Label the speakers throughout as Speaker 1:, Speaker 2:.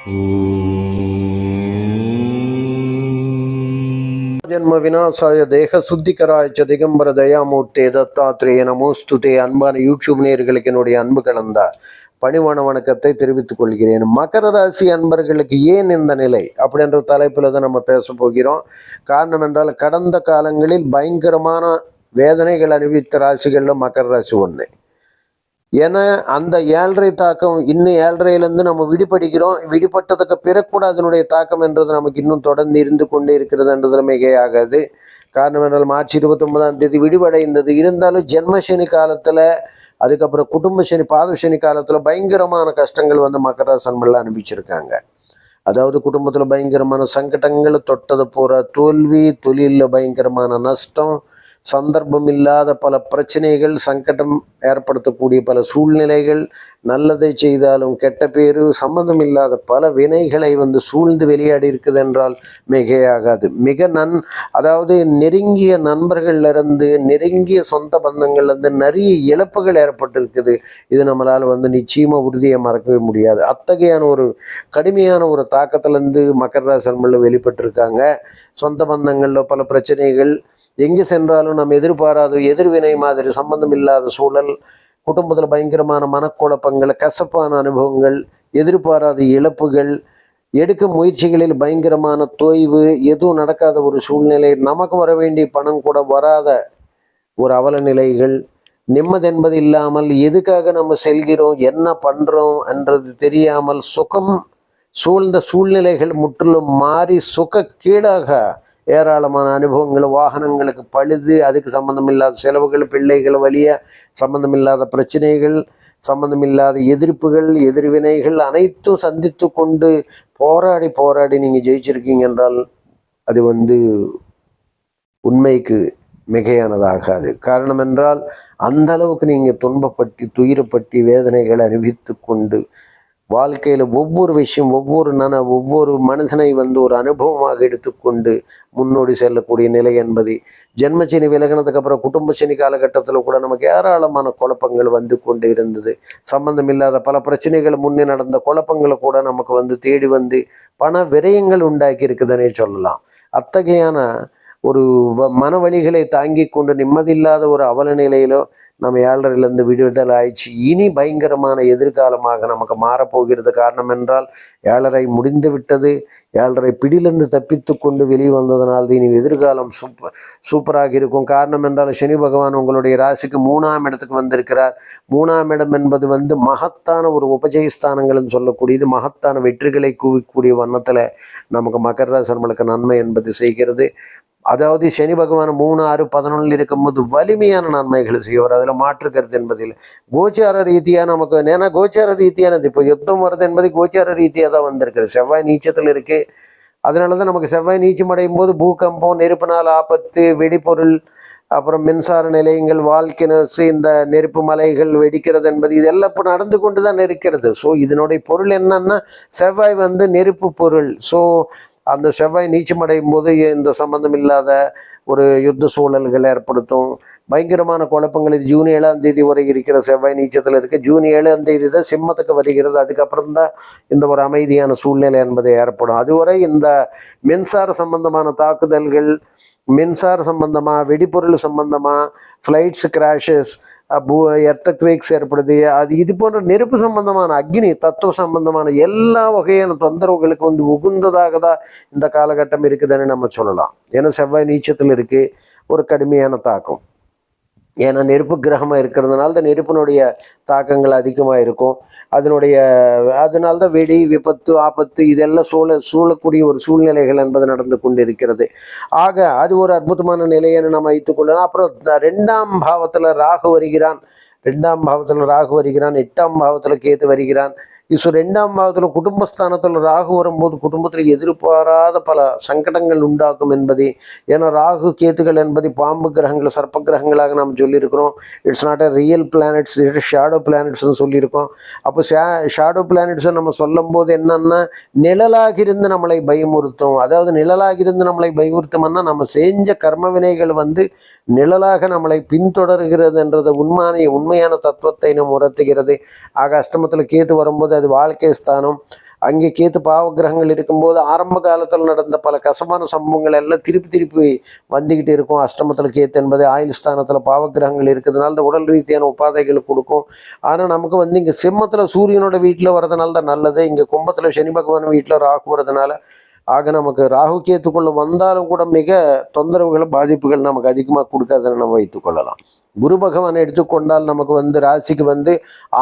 Speaker 1: ஜன்ம விநாசாய தேக சுத்திகராய திகம்பர தயாமூர்த்தி தத்தாத்ரேய நமோஸ்துதே. அன்பான யூடியூப் நேயர்களுக்கு என்னுடைய அன்பு கலந்த பணிவான வணக்கத்தை தெரிவித்துக் கொள்கிறேன். மகர ராசி அன்பர்களுக்கு ஏன் இந்த நிலை? அப்படின்ற தலைப்பில் தான் நம்ம பேச போகிறோம். காரணம் என்றால் கடந்த காலங்களில் பயங்கரமான வேதனைகள் அனுபவித்த ராசிகளில் மகர ராசி ஒன்று ஏன்னா அந்த ஏழரை தாக்கம் இன்னும் ஏழரையிலேருந்து நம்ம விடுபடுகிறோம். விடுபட்டதுக்கு பிறகு கூட அதனுடைய தாக்கம் என்றது நமக்கு இன்னும் தொடர்ந்து இருந்து கொண்டே இருக்கிறது என்றது மிகையாகாது காரணம் என்றால் மார்ச் இருபத்தொன்பதாம் தேதி விடுபடைந்தது. இருந்தாலும் ஜென்மசனி காலத்தில் அதுக்கப்புறம் குடும்ப சனி பாத சனி காலத்தில் பயங்கரமான கஷ்டங்கள் வந்து மக்கர சன்மெல்லாம் அனுபவிச்சிருக்காங்க. அதாவது குடும்பத்தில் பயங்கரமான சங்கடங்கள் தொட்டது போகிற தோல்வி தொழிலில் பயங்கரமான நஷ்டம் சந்தர்ப்பம் இல்லாத பல பிரச்சனைகள் சங்கடம் ஏற்படுத்தக்கூடிய பல சூழ்நிலைகள் நல்லதை செய்தாலும் கெட்ட பேரு சம்மந்தம் இல்லாத பல வினைகளை வந்து சூழ்ந்து விளையாடி இருக்குது என்றால் மிகையாகாது. மிக நன் அதாவது நெருங்கிய நண்பர்கள்லேருந்து நெருங்கிய சொந்த பந்தங்கள்லேருந்து நிறைய இழப்புகள் ஏற்பட்டிருக்குது. இது நம்மளால் வந்து நிச்சயமாக உறுதியை மறக்கவே முடியாது. அத்தகையான ஒரு கடுமையான ஒரு தாக்கத்திலேருந்து மக்கர ராசி வெளிப்பட்டிருக்காங்க. சொந்த பந்தங்களில் பல பிரச்சனைகள் எங்கே சென்றாலும் நம்ம எதிர்பாராத எதிர்வினை மாதிரி சம்பந்தம் இல்லாத சூழல் குடும்பத்தில் பயங்கரமான மனக்குழப்பங்கள் கசப்பான அனுபவங்கள் எதிர்பாராத இழப்புகள் எடுக்கும் முயற்சிகளில் பயங்கரமான தொய்வு எதுவும் நடக்காத ஒரு சூழ்நிலை நமக்கு வர வேண்டிய பணம் கூட வராத ஒரு அவல நிலைகள் நிம்மதி என்பது இல்லாமல் எதுக்காக நம்ம செல்கிறோம் என்ன பண்ணுறோம் என்றது தெரியாமல் சுகம் சூழ்ந்த சூழ்நிலைகள் முற்றிலும் மாறி சுக கீழாக ஏராளமான அனுபவங்கள் வாகனங்களுக்கு பழுது அதுக்கு சம்மந்தமில்லாத செலவுகள் பிள்ளைகள் வழிய சம்மந்தமில்லாத பிரச்சனைகள் சம்மந்தமில்லாத எதிர்ப்புகள் எதிர்வினைகள் அனைத்தும் சந்தித்து கொண்டு போராடி போராடி நீங்கள் ஜெயிச்சிருக்கீங்க என்றால் அது வந்து உண்மைக்கு மிகையானதாகாது. காரணம் என்றால் அந்த அளவுக்கு நீங்கள் துன்பப்பட்டு துயரப்பட்டு வேதனைகளை அனுபவித்து கொண்டு வாழ்க்கையில் ஒவ்வொரு விஷயம் ஒவ்வொரு நன ஒவ்வொரு மனிதனை வந்து ஒரு அனுபவமாக எடுத்துக்கொண்டு முன்னோடி செல்லக்கூடிய நிலை என்பது. ஜென்மச்சினி விலகினதுக்கப்புறம் குடும்ப சனி காலகட்டத்தில் கூட நமக்கு ஏராளமான குழப்பங்கள் வந்து கொண்டு இருந்தது. சம்பந்தம் இல்லாத பல பிரச்சனைகள் முன்னே நடந்த குழப்பங்களை கூட நமக்கு வந்து தேடி வந்து பண விரயங்கள் உண்டாக்கி இருக்குதுன்னே சொல்லலாம். அத்தகையான ஒரு மன வழிகளை தாங்கி கொண்டு நிம்மதியில்லாத ஒரு அவல நிலையிலோ நம்ம ஏழரையிலேருந்து விடுதலை ஆயிடுச்சு. இனி பயங்கரமான எதிர்காலமாக நமக்கு மாறப்போகிறது காரணம் என்றால் ஏழரை முடிந்து விட்டது. ஏழரை பிடியிலிருந்து தப்பித்து கொண்டு வெளியே வந்ததனால் இனி எதிர்காலம் சூப்பர் சூப்பராக இருக்கும். காரணம் என்றால் சனி பகவான் உங்களுடைய ராசிக்கு மூணாம் இடத்துக்கு வந்திருக்கிறார். மூணாம் இடம் என்பது வந்து மகத்தான ஒரு உபஜயஸ்தானங்கள்னு சொல்லக்கூடியது. மகத்தான வெற்றிகளை குவிக்கக்கூடிய வண்ணத்தில் நமக்கு மகர ராசி நம்மளுக்கு நன்மை என்பது செய்கிறது. அதாவது சனி பகவான் மூணு ஆறு பதினொன்றில் இருக்கும்போது வலிமையான நன்மைகளை செய்வார். அதில் மாற்று கருத்து என்பதில் கோச்சார ரீதியாக நமக்கு ஏன்னா கோச்சார ரீதியானது இப்போ யுத்தம் வருது என்பது கோச்சார ரீதியாக தான் வந்திருக்குது. செவ்வாய் நீச்சத்தில் இருக்கு. அதனால தான் நமக்கு செவ்வாய் நீச்சம் அடையும் போது பூகம்பம் நெருப்பினால் ஆபத்து வெடிபொருள் அப்புறம் மின்சார நிலையங்கள் வால்கினஸ் இந்த நெருப்பு மலைகள் வெடிக்கிறது என்பது இதெல்லாம் இப்போ நடந்து கொண்டு தான் இருக்கிறது. ஸோ இதனுடைய பொருள் என்னன்னா செவ்வாய் வந்து நெருப்பு பொருள். ஸோ அந்த செவ்வாய் நீச்சமடையும் போது இந்த சம்பந்தம் இல்லாத ஒரு யுத்த சூழல்கள் ஏற்படுத்தும். பயங்கரமான குழப்பங்கள் இது ஜூன் ஏழாம் தேதி வரை இருக்கிற செவ்வாய் நீச்சத்தில் இருக்குது ஜூன் ஏழாம் தேதி தான் சிம்மத்துக்கு வருகிறது. அதுக்கப்புறம் தான் இந்த ஒரு அமைதியான சூழ்நிலை என்பது ஏற்படும். அதுவரை இந்த மின்சார சம்பந்தமான தாக்குதல்கள் மின்சார சம்பந்தமாக வெடிபொருள் சம்பந்தமாக ஃப்ளைட்ஸ் கிராஷஸ் பூ எர்த்தக்வேக்ஸ் ஏற்படுது. அது இது போன்ற நெருப்பு சம்பந்தமான அக்னி தத்துவ சம்பந்தமான எல்லா வகையான தொந்தரவுகளுக்கு வந்து உகுந்ததாக தான் இந்த காலகட்டம் இருக்குதுன்னு நம்ம சொல்லலாம். ஏன்னா செவ்வாய் நீச்சத்தில் இருக்குது ஒரு கடுமையான தாக்கம். ஏன்னா நெருப்பு கிரகமாக இருக்கிறதுனால தான் நெருப்பினுடைய தாக்கங்கள் அதிகமாக இருக்கும். அதனுடைய அதனால தான் வெடி விபத்து ஆபத்து இதெல்லாம் சூழ சூழக்கூடிய ஒரு சூழ்நிலைகள் என்பது நடந்து கொண்டிருக்கிறது. ஆக அது ஒரு அற்புதமான நிலையை நம்ம வைத்துக்கொள்ளலாம் அப்புறம் ரெண்டாம் பாவத்தில் ராகு வருகிறான். ரெண்டாம் பாவத்தில் ராகு வருகிறான். எட்டாம் பாவத்தில் கேது வருகிறான். இசு ரெண்டாம் பாகத்தில் குடும்பஸ்தானத்தில் ராகு வரும்போது குடும்பத்தில் எதிர்பாராத பல சங்கடங்கள் உண்டாக்கும் என்பதை ஏன்னா ராகு கேத்துகள் என்பது பாம்பு கிரகங்கள் சர்ப்ப கிரகங்களாக நாம் சொல்லியிருக்கிறோம். It's not a real planets it shadow பிளானட்ஸ்னு சொல்லியிருக்கோம். அப்போ ஷே ஷேடோ பிளானட்ஸை நம்ம சொல்லும் போது என்னன்னா நிழலாக இருந்து நம்மளை பயமுறுத்தும். அதாவது நிழலாக இருந்து நம்மளை பயமுறுத்தும்னா நம்ம செஞ்ச கர்ம வினைகள் வந்து நிழலாக நம்மளை பின்தொடர்கிறது என்றது உண்மையான உண்மையான தத்துவத்தை நம்ம உணர்த்துகிறது. ஆக அஷ்டமத்தில் கேத்து வரும்போது அது வாழ்க்கை ஸ்தானம். அங்கே கேத்து பாவகிரகங்கள் இருக்கும்போது ஆரம்ப காலத்தில் நடந்த பல கசமான சம்பவங்கள் எல்லாம் திருப்பி திருப்பி வந்துக்கிட்டு இருக்கும். அஷ்டமத்தில் கேத்து என்பது ஆயுள் ஸ்தானத்தில் பாவகிரகங்கள் இருக்கிறதுனால இந்த உடல் ரீதியான உபாதைகள் கொடுக்கும். ஆனால் நமக்கு வந்து இங்கே சிம்மத்தில் சூரியனோட வீட்டில் வரதுனால தான் நல்லது. இங்கே கும்பத்தில் சனி பகவான் வீட்டில் ராகு வரதுனால ஆக நமக்கு ராகு கேத்துக்குள்ள வந்தாலும் கூட மிக தொந்தரவுகளை பாதிப்புகள் நமக்கு அதிகமாக கொடுக்காதுன்னு நம்ம வைத்துக்கொள்ளலாம் குரு பகவான் எடுத்துக்கொண்டால் நமக்கு வந்து ராசிக்கு வந்து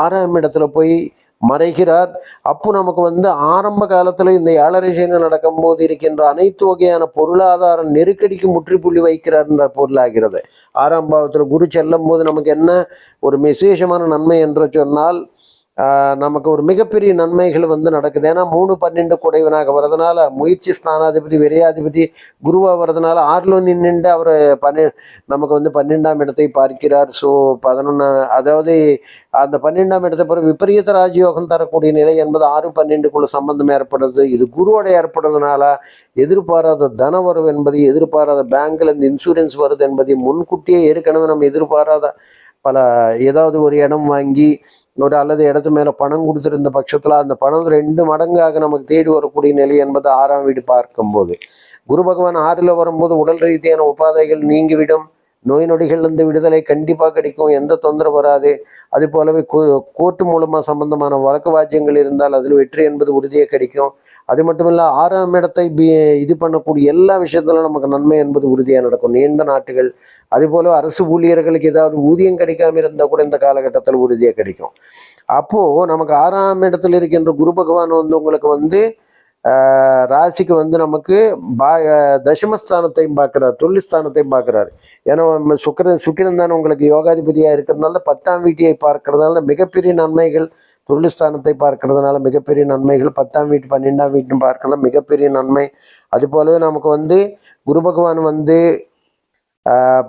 Speaker 1: ஆறாம் இடத்துல போய் மறைகிறார். அப்போ நமக்கு வந்து ஆரம்ப காலத்துல இந்த ஏழரை நடக்கும் நடக்கும்போது இருக்கின்ற அனைத்து வகையான பொருளாதார நெருக்கடிக்கு முற்றுப்புள்ளி வைக்கிறார் என்ற பொருளாகிறது. ஆறாம் பாவத்துல குரு செல்லும் போது நமக்கு என்ன ஒரு விசேஷமான நன்மை என்று சொன்னால் நமக்கு ஒரு மிகப்பெரிய நன்மைகள் வந்து நடக்குது. ஏன்னா மூணு பன்னெண்டு குடைவனாக வர்றதுனால முயற்சி ஸ்தானாதிபதி விரையாதிபதி குருவாக வர்றதுனால ஆறுல நின்றுண்டு அவர் பன்னெ நமக்கு வந்து பன்னெண்டாம் இடத்தை பார்க்கிறார். ஸோ பதினொன்னா அதாவது அந்த பன்னெண்டாம் இடத்தை பிறகு விபரீத ராஜயோகம் தரக்கூடிய நிலை என்பது ஆறு பன்னெண்டுக்குள்ள சம்பந்தம் ஏற்படுறது. இது குருவோட ஏற்படுறதுனால எதிர்பாராத தன வரவு என்பது எதிர்பாராத பேங்க்ல இருந்து இன்சூரன்ஸ் வருது என்பதை முன்கூட்டியே ஏற்கனவே நம்ம எதிர்பாராத பல ஏதாவது ஒரு இடம் வாங்கி ஒரு அல்லது இடத்து மேல பணம் கொடுத்துருந்த பட்சத்துல அந்த பணம் ரெண்டு மடங்காக நமக்கு தேடி வரக்கூடிய நிலை என்பது ஆறாம் வீடு பார்க்கும்போது. குரு பகவான் ஆறில் வரும்போது உடல் ரீதியான உபாதைகள் நீங்கிவிடும். நோய் நொடிகள்லேருந்து விடுதலை கண்டிப்பாக கிடைக்கும். எந்த தொந்தரவு வராது. அது போலவே கோ- கோர்ட்டு மூலமாக சம்பந்தமான வழக்கு வாஜ்யங்கள் இருந்தால் அதில் வெற்றி என்பது உறுதியாக கிடைக்கும். அது மட்டும் இல்லை ஆறாம் இடத்தை இது பண்ணக்கூடிய எல்லா விஷயத்திலும் நமக்கு நன்மை என்பது உறுதியாக நடக்கும். நீண்ட நாட்டுகள் அதுபோல அரசு ஊழியர்களுக்கு ஏதாவது ஊதியம் கிடைக்காம இருந்தால் கூட இந்த காலகட்டத்தில் உறுதியாக கிடைக்கும். அப்போது நமக்கு ஆறாம் இடத்தில் இருக்கின்ற குரு பகவான் வந்து உங்களுக்கு வந்து ராசிக்கு வந்து நமக்கு பா தசமஸ்தானத்தையும் பார்க்குறார் தொழில்ஸ்தானத்தையும் பார்க்குறாரு. ஏன்னா நம்ம சுக்கிரன் தான் உங்களுக்கு யோகாதிபதியாக இருக்கிறதுனால பத்தாம் வீட்டியை பார்க்கறதுனால மிகப்பெரிய நன்மைகள் தொழில்ஸ்தானத்தை பார்க்கறதுனால மிகப்பெரிய நன்மைகள் பத்தாம் வீட்டு பன்னெண்டாம் வீட்டுன்னு பார்க்கலாம் மிகப்பெரிய நன்மை. அது போலவே நமக்கு வந்து குரு பகவான் வந்து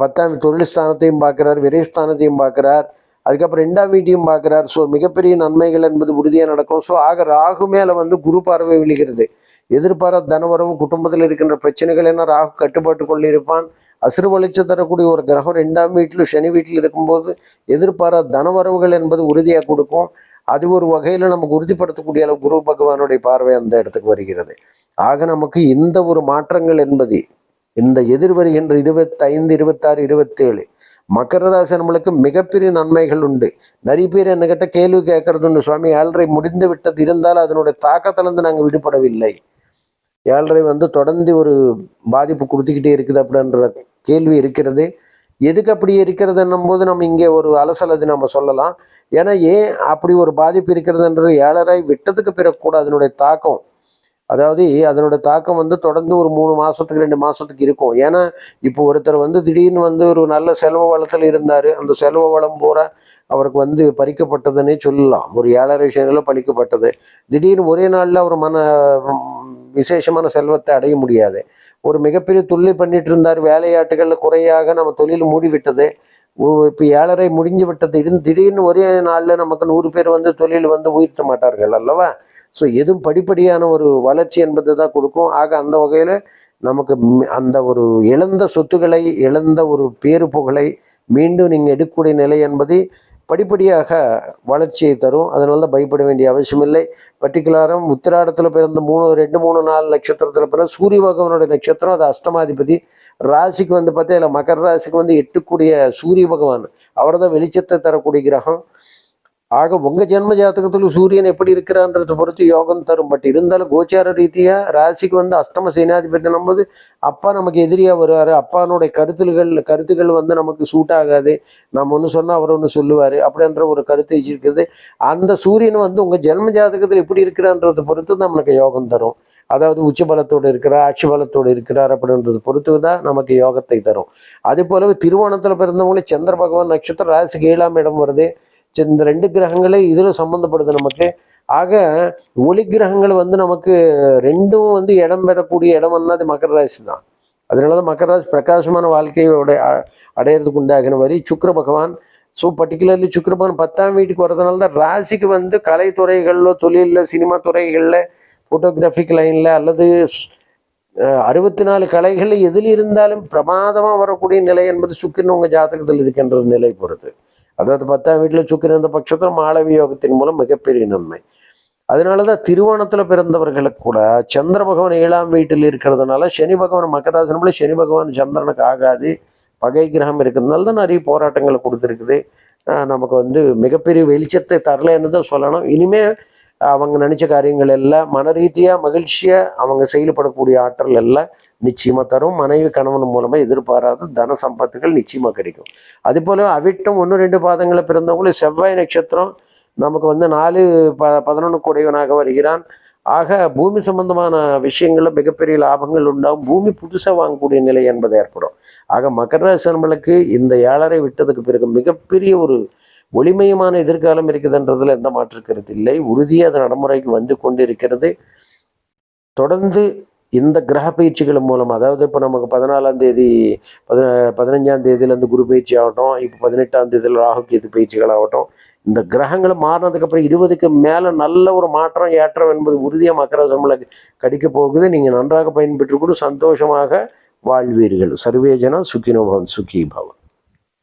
Speaker 1: பத்தாம் தொழில் ஸ்தானத்தையும் பார்க்குறார் விரைஸ்தானத்தையும் பார்க்குறார். அதுக்கப்புறம் ரெண்டாம் வீட்டையும் பார்க்குறாரு. ஸோ மிகப்பெரிய நன்மைகள் என்பது உறுதியாக நடக்கும். ஸோ ஆக ராகு மேலே வந்து குரு பார்வை விழுகிறது. எதிர்பாராத தனவரவு குடும்பத்தில் இருக்கின்ற பிரச்சனைகள் என்ன? ராகு கட்டுப்பாட்டு கொண்டிருப்பான். அசுறு வளர்ச்சி தரக்கூடிய ஒரு கிரகம் ரெண்டாம் வீட்டில் சனி வீட்டில் இருக்கும்போது எதிர்பாராத தனவரவுகள் என்பது உறுதியாக கொடுக்கும். அது ஒரு வகையில் நமக்கு உறுதிப்படுத்தக்கூடிய அளவு குரு பகவானுடைய பார்வை அந்த இடத்துக்கு வருகிறது. ஆக நமக்கு இந்த ஒரு மாற்றங்கள் என்பது இந்த எதிர் வருகின்ற இருபத்தைந்து இருபத்தாறு இருபத்தேழு மக்கர ராசி நம்மளுக்கு மிகப்பெரிய நன்மைகள் உண்டு. நிறைய பேர் என்னகிட்ட கேள்வி கேட்கறது உண்டு சுவாமி ஏழரை முடிந்து விட்டது இருந்தால் அதனுடைய தாக்கத்திலிருந்து நாங்கள் விடுபடவில்லை. ஏழரை வந்து தொடர்ந்து ஒரு பாதிப்பு கொடுத்துக்கிட்டே இருக்குது அப்படின்ற கேள்வி இருக்கிறது. எதுக்கு அப்படி இருக்கிறதுன்னும் போது நம்ம இங்கே ஒரு அலசல் அது நம்ம சொல்லலாம். ஏன்னா ஏன் அப்படி ஒரு பாதிப்பு இருக்கிறதுன்றது ஏழரை விட்டதுக்கு பிறகு கூட அதனுடைய தாக்கம் அதாவது அதனோட தாக்கம் வந்து தொடர்ந்து ஒரு மூணு மாசத்துக்கு ரெண்டு மாசத்துக்கு இருக்கும். ஏன்னா இப்போ ஒருத்தர் வந்து திடீர்னு வந்து ஒரு நல்ல செல்வ வளத்தில் இருந்தார். அந்த செல்வ வளம் பூரா அவருக்கு வந்து பறிக்கப்பட்டதுன்னே சொல்லலாம். ஒரு ஏழரை விஷயங்களில் பறிக்கப்பட்டது. திடீர்னு ஒரே நாளில் அவர் மன விசேஷமான செல்வத்தை அடைய முடியாது. ஒரு மிகப்பெரிய தொழில் பண்ணிட்டு இருந்தார். வேலையாட்டுகளில் குறையாக நம்ம தொழில் மூடிவிட்டது. இப்போ ஏழரை முடிஞ்சு விட்டது. இருந்து திடீர்னு ஒரே நாளில் நமக்கு நூறு பேர் வந்து தொழில் வந்து உயிர்த்த மாட்டார்கள் அல்லவா? ஸோ எதுவும் படிப்படியான ஒரு வளர்ச்சி என்பது தான் கொடுக்கும். ஆக அந்த வகையில் நமக்கு அந்த ஒரு இழந்த சொத்துக்களை இழந்த ஒரு பேரு புகழை மீண்டும் நீங்கள் எடுக்கக்கூடிய நிலை என்பது படிப்படியாக வளர்ச்சியை தரும். அதனால தான் பயப்பட வேண்டிய அவசியமில்லை பர்டிகுலராக உத்திராடத்தில் பிறந்த மூணு ரெண்டு மூணு நாலு நட்சத்திரத்தில் பிறந்த சூரிய பகவானுடைய நட்சத்திரம் அது அஷ்டமாதிபதி. ராசிக்கு வந்து பார்த்தா இல்லை மகர ராசிக்கு வந்து எட்டுக்கூடிய சூரிய பகவான். அவர் தான் வெளிச்சத்தை தரக்கூடிய கிரகம். ஆக உங்க ஜென்ம ஜாதகத்தில் சூரியன் எப்படி இருக்கிறான்றத பொறுத்து யோகம் தரும். பட் இருந்தாலும் கோச்சார ரீதியா ராசிக்கு வந்து அஷ்டம சேனாதிபதி போது அப்பா நமக்கு எதிரியா வருவாரு. அப்பானுடைய கருத்துகள் கருத்துக்கள் வந்து நமக்கு சூட் ஆகாது. நம்ம ஒன்று சொன்னா அவர் ஒன்று சொல்லுவாரு. அப்படின்ற ஒரு கருத்து இருக்குது அந்த சூரியன் வந்து உங்க ஜென்ம ஜாதகத்தில் எப்படி இருக்கிறான்றதை பொறுத்து நம்மளுக்கு யோகம் தரும். அதாவது உச்ச பலத்தோடு இருக்கிறார் ஆட்சி பலத்தோடு இருக்கிறார் அப்படின்றது பொறுத்து தான் நமக்கு யோகத்தை தரும். அதே போலவே திருவோணத்தில் பிறந்தவங்களே சந்திர பகவான் நட்சத்திரம் ராசிக்கு ஏழாம் இடம் வருது. இந்த ரெண்டு கிரகங்களே இதில் சம்மந்தப்படுது நமக்கு. ஆக ஒளி கிரகங்கள் வந்து நமக்கு ரெண்டும் வந்து இடம் பெறக்கூடிய இடம் அது மக்கர ராசி தான். அதனால தான் மக்கர ராசி பிரகாசமான வாழ்க்கையோட அ- உண்டாகின மாதிரி சுக்கிர பகவான் ஸோ பர்டிகுலர்லி சுக்கர பகவான் பத்தாம் வீட்டுக்கு வரதுனால தான் ராசிக்கு வந்து கலைத்துறைகளில் தொழிலில் சினிமா துறைகளில் ஃபோட்டோகிராஃபிக் லைனில் அல்லது அறுபத்தி நாலு கலைகளில் எதில் இருந்தாலும் பிரமாதமாக வரக்கூடிய நிலை என்பது சுக்கிரன் உங்கள் ஜாதகத்தில் இருக்கின்ற நிலை பொறுத்து. அதாவது பத்தாம் வீட்டில் சுக்கிரன் இருந்த பட்சத்தில் மாளவி யோகத்தின் மூலம் மிகப்பெரிய நன்மை. அதனால தான் திருவோணத்தில் பிறந்தவர்களுக்கு கூட சந்திர பகவான் ஏழாம் வீட்டில் இருக்கிறதுனால சனி பகவான் மக்கராசனம்ல சனி பகவான் சந்திரனுக்கு ஆகாது. பகை கிரகம் இருக்கிறதுனால தான் நிறைய போராட்டங்களை கொடுத்துருக்குது. நமக்கு வந்து மிகப்பெரிய வெளிச்சத்தை தரலன்னு தான் சொல்லணும். இனிமேல் அவங்க நினைச்ச காரியங்கள் எல்லாம் மன ரீதியாக மகிழ்ச்சியாக அவங்க செயல்படக்கூடிய ஆற்றல் எல்லாம் நிச்சயமாக தரும். மனைவி கணவன் மூலமாக எதிர்பாராத தன சம்பத்துகள் நிச்சயமாக கிடைக்கும். அதே போல் அவிட்டம் ஒன்று ரெண்டு பாதங்களை பிறந்தவங்களும் செவ்வாய் நட்சத்திரம் நமக்கு வந்து நாலு ப பதினொன்று கூடையவனாக வருகிறான். ஆக பூமி சம்பந்தமான விஷயங்களில் மிகப்பெரிய லாபங்கள் உண்டாகும். பூமி புதுசாக வாங்கக்கூடிய நிலை என்பது ஏற்படும். ஆக மகர ராசி இந்த ஏழரை விட்டதுக்கு பிறகு மிகப்பெரிய ஒரு ஒளிமயமான எதிர்காலம் இருக்குதுன்றதுல எந்த மாற்று கருத்து இல்லை. உறுதியாக அது நடைமுறைக்கு வந்து கொண்டு இருக்கிறது தொடர்ந்து இந்த கிரக பயிற்சிகள் மூலம் அதாவது இப்போ நமக்கு பதினாலாம் தேதி பதி பதினஞ்சாம் தேதியிலேருந்து குரு பயிற்சி ஆகட்டும் இப்போ பதினெட்டாம் தேதியில் ராகு கேது பயிற்சிகள் ஆகட்டும் இந்த கிரகங்கள் மாறினதுக்கப்புறம் இருபதுக்கு மேலே நல்ல ஒரு மாற்றம் ஏற்றம் என்பது உறுதியாக மக்கர சம்பளம் போகுது. நீங்கள் நன்றாக பயன்பெற்று கூட சந்தோஷமாக வாழ்வீர்கள். சர்வேஜனா சுக்கினோபவன் சுக்கி பவன்